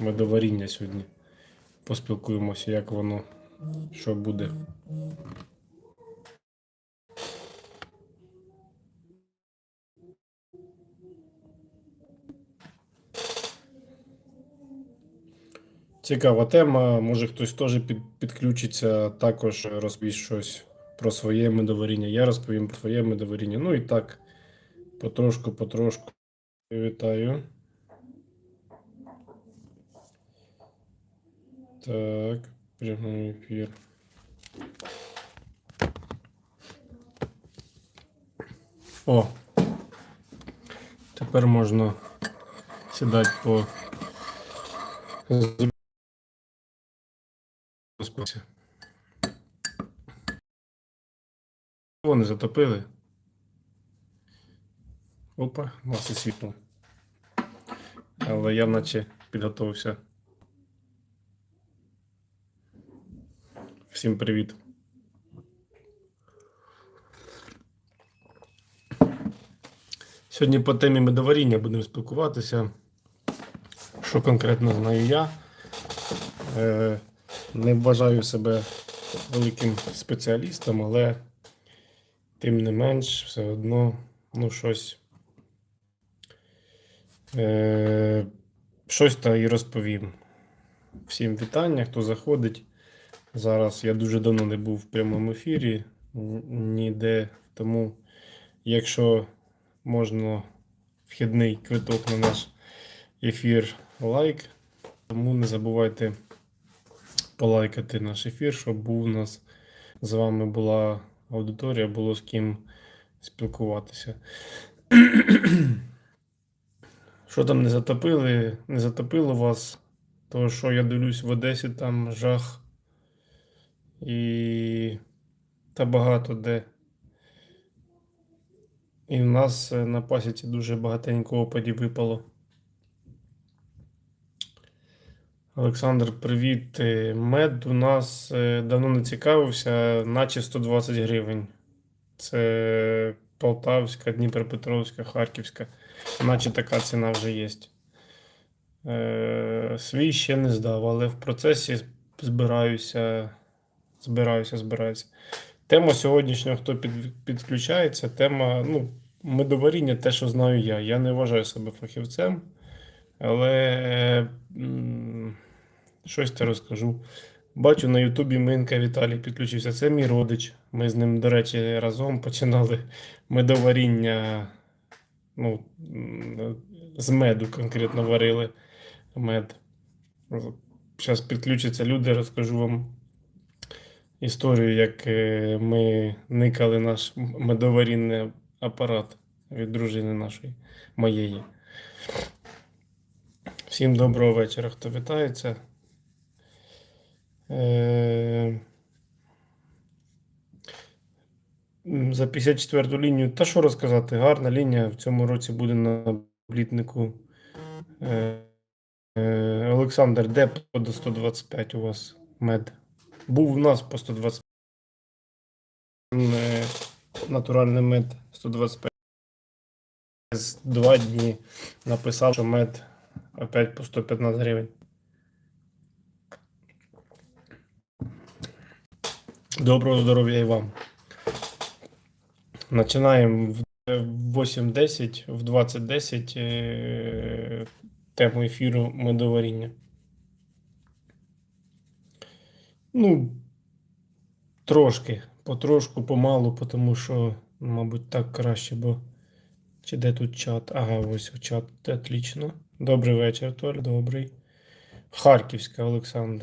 медоваріння сьогодні. Поспілкуємося, як воно, що буде. Цікава тема. Може хтось теж під, підключиться, також розповість щось про своє медоваріння. Я розповім про своє медоваріння. Ну і так, потрошку, потрошку. Вітаю. Так, прямий ефір. О. Тепер можна сідати по Спився. Вони затопили. Опа, маси світло. Але я наче підготувався. Всім привіт. Сьогодні по темі медоваріння будемо спілкуватися. Що конкретно знаю я. Е, не вважаю себе великим спеціалістом, але тим не менш, все одно, ну, щось. Е, щось та і розповім. Всім вітання, хто заходить. Зараз я дуже давно не був в прямому ефірі ніде. Тому, якщо можна вхідний квиток на наш ефір лайк, тому не забувайте полайкати наш ефір, щоб був у нас з вами була аудиторія, було з ким спілкуватися. Що там не затопили? Не затопило вас? То що я дивлюсь в Одесі, там жах. І та багато де. І в нас е, на пасіці дуже багатенько опадів випало. Олександр, привіт. Е, Мед у нас е, давно не цікавився, наче 120 гривень. Це Полтавська, Дніпропетровська, Харківська. Наче така ціна вже є. Свій ще не здав, але в процесі збираюся. Збираюся, збираюся. Тема сьогоднішнього, хто під, підключається, тема ну, медоваріння, те, що знаю я. Я не вважаю себе фахівцем. Але м, щось те розкажу. Бачу на Ютубі Минка Віталій підключився. Це мій родич. Ми з ним, до речі, разом починали медоваріння. Ну, з меду конкретно варили мед. Зараз підключаться люди, розкажу вам історію, як е, ми никали наш медоварінний апарат від дружини нашої, моєї. Всім доброго вечора, хто вітається. Е, За 54 лінію. Та що розказати? Гарна лінія в цьому році буде на облітнику. Е, Олександр, де по до 125 у вас мед? Був у нас по 125. Е, Натуральний мед 125. З два дні написав, що мед опять по 115 гривень. Доброго здоров'я і вам. Починаємо в 8.10, в 20.10 е, тему ефіру медоваріння. Ну, трошки, потрошку, помалу, тому що, мабуть, так краще, бо чи де тут чат? Ага, ось чат. Отлично. Добрий вечір, Толь, добрий. Харківська, Олександр.